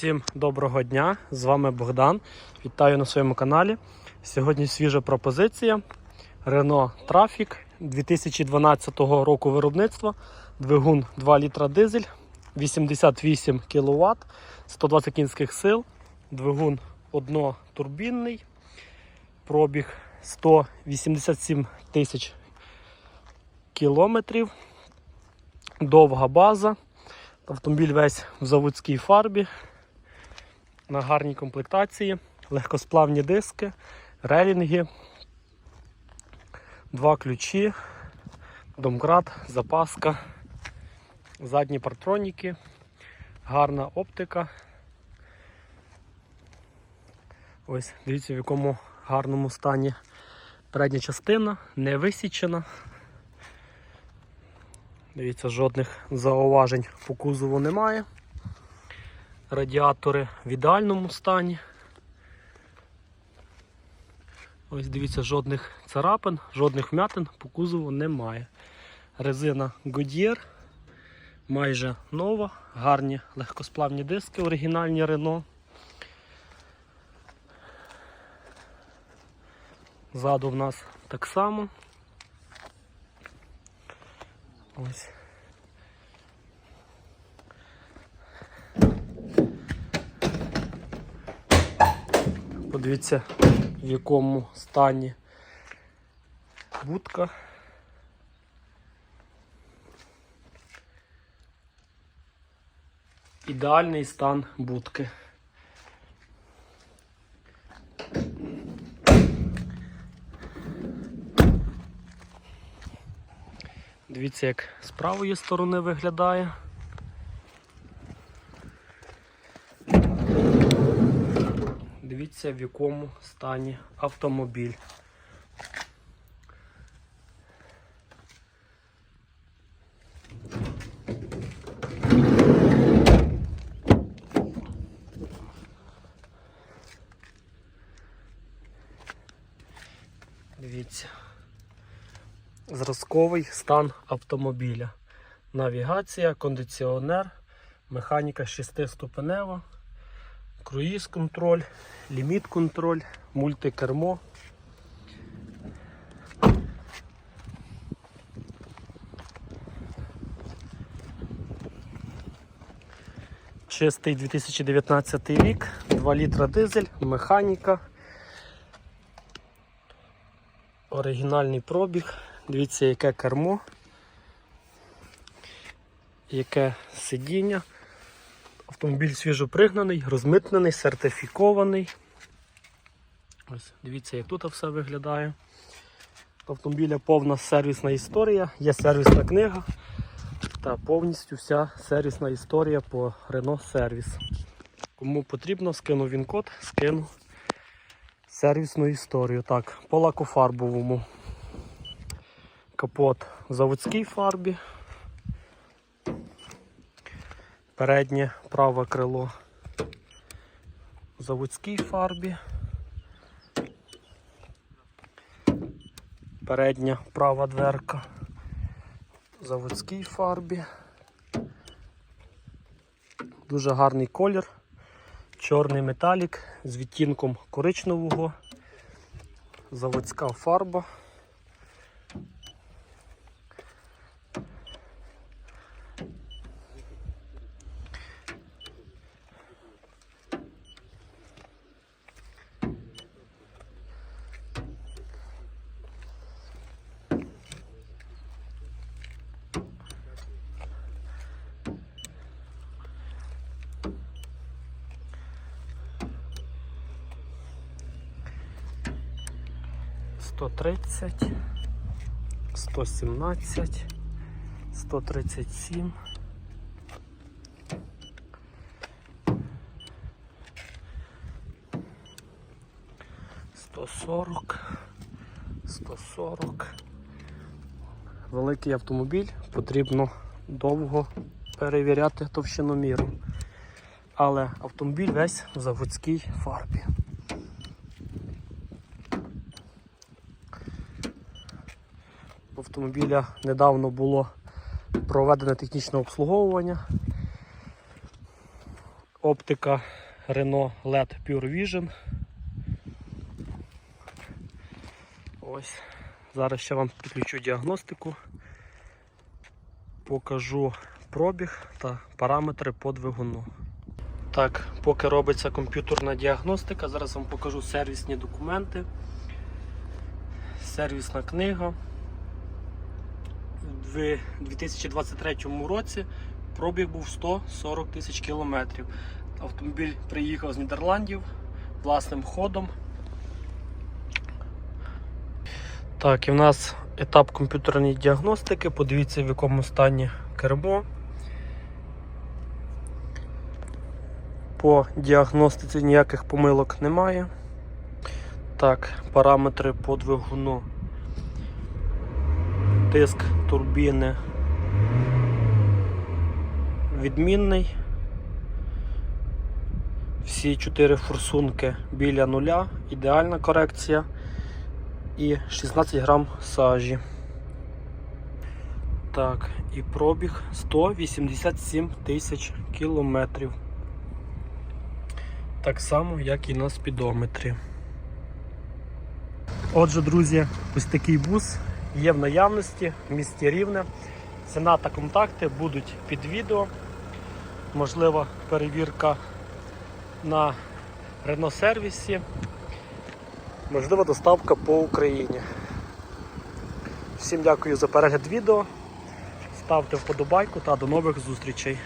Всім доброго дня! З вами Богдан. Вітаю на своєму каналі. Сьогодні свіжа пропозиція. Renault Trafic 2012 року виробництва. Двигун 2 літра дизель, 88 кВт, 120 кінських сил. Двигун однотурбінний. Пробіг 187 тисяч кілометрів. Довга база. Автомобіль весь в заводській фарбі, на гарній комплектації, легкосплавні диски, релінги, два ключі, домкрат, запаска, задні партроніки, гарна оптика. Ось, дивіться, в якому гарному стані передня частина, не висічена. Дивіться, жодних зауважень по кузову немає. Радіатори в ідеальному стані. Ось дивіться, жодних царапин, жодних вмятин по кузову немає. Резина Goodyear майже нова, гарні легкосплавні диски, оригінальні Renault. Ззаду в нас так само. Ось. Подивіться, в якому стані будка. Ідеальний стан будки. Дивіться, як з правої сторони виглядає. Дивіться, в якому стані автомобіль. Дивіться зразковий стан автомобіля. Навігація, кондиціонер, механіка 6-ступенева, круїз контроль, ліміт контроль, мультикермо. Чистий 2019 рік, 2 літра дизель, механіка. Оригінальний пробіг. Дивіться, яке кермо, яке сидіння. Автомобіль свіжопригнаний, розмитнений, сертифікований. Ось, Дивіться, як тут все виглядає. Автомобіля повна сервісна історія, є сервісна книга та повністю вся сервісна історія по Renault Service. Кому потрібно, скину він код, скину сервісну історію. Так, по лакофарбовому. Капот в заводській фарбі. Переднє праве крило в заводській фарбі. Передня права дверка в заводській фарбі. Дуже гарний колір, чорний металік з відтінком коричневого, заводська фарба. Сто тридцять, сто сімнадцять, сто тридцять сім. Сто сорок, сто сорок. Великий автомобіль потрібно довго перевіряти товщиноміру. Але автомобіль весь в заводській фарбі. Автомобіля недавно було проведене технічне обслуговування. Оптика Renault LED Pure Vision. Ось. Зараз ще вам підключу діагностику. Покажу пробіг та параметри по двигуну. Так, поки робиться комп'ютерна діагностика, зараз вам покажу сервісні документи. Сервісна книга. В 2023 році пробіг був 140 тисяч кілометрів. Автомобіль приїхав з Нідерландів власним ходом. Так, і в нас етап комп'ютерної діагностики. Подивіться, в якому стані кермо. По діагностиці ніяких помилок немає. Так, параметри по двигуну. Тиск турбіни відмінний. Всі чотири форсунки біля нуля, ідеальна корекція і 16 грам сажі. Так, і пробіг 187 тисяч кілометрів. Так само, як і на спідометрі. Отже, друзі, ось такий бус є в наявності в місті Рівне. Ціна та контакти будуть під відео. Можлива перевірка на Renault сервісі. Можлива доставка по Україні. Всім дякую за перегляд відео. Ставте вподобайку та до нових зустрічей.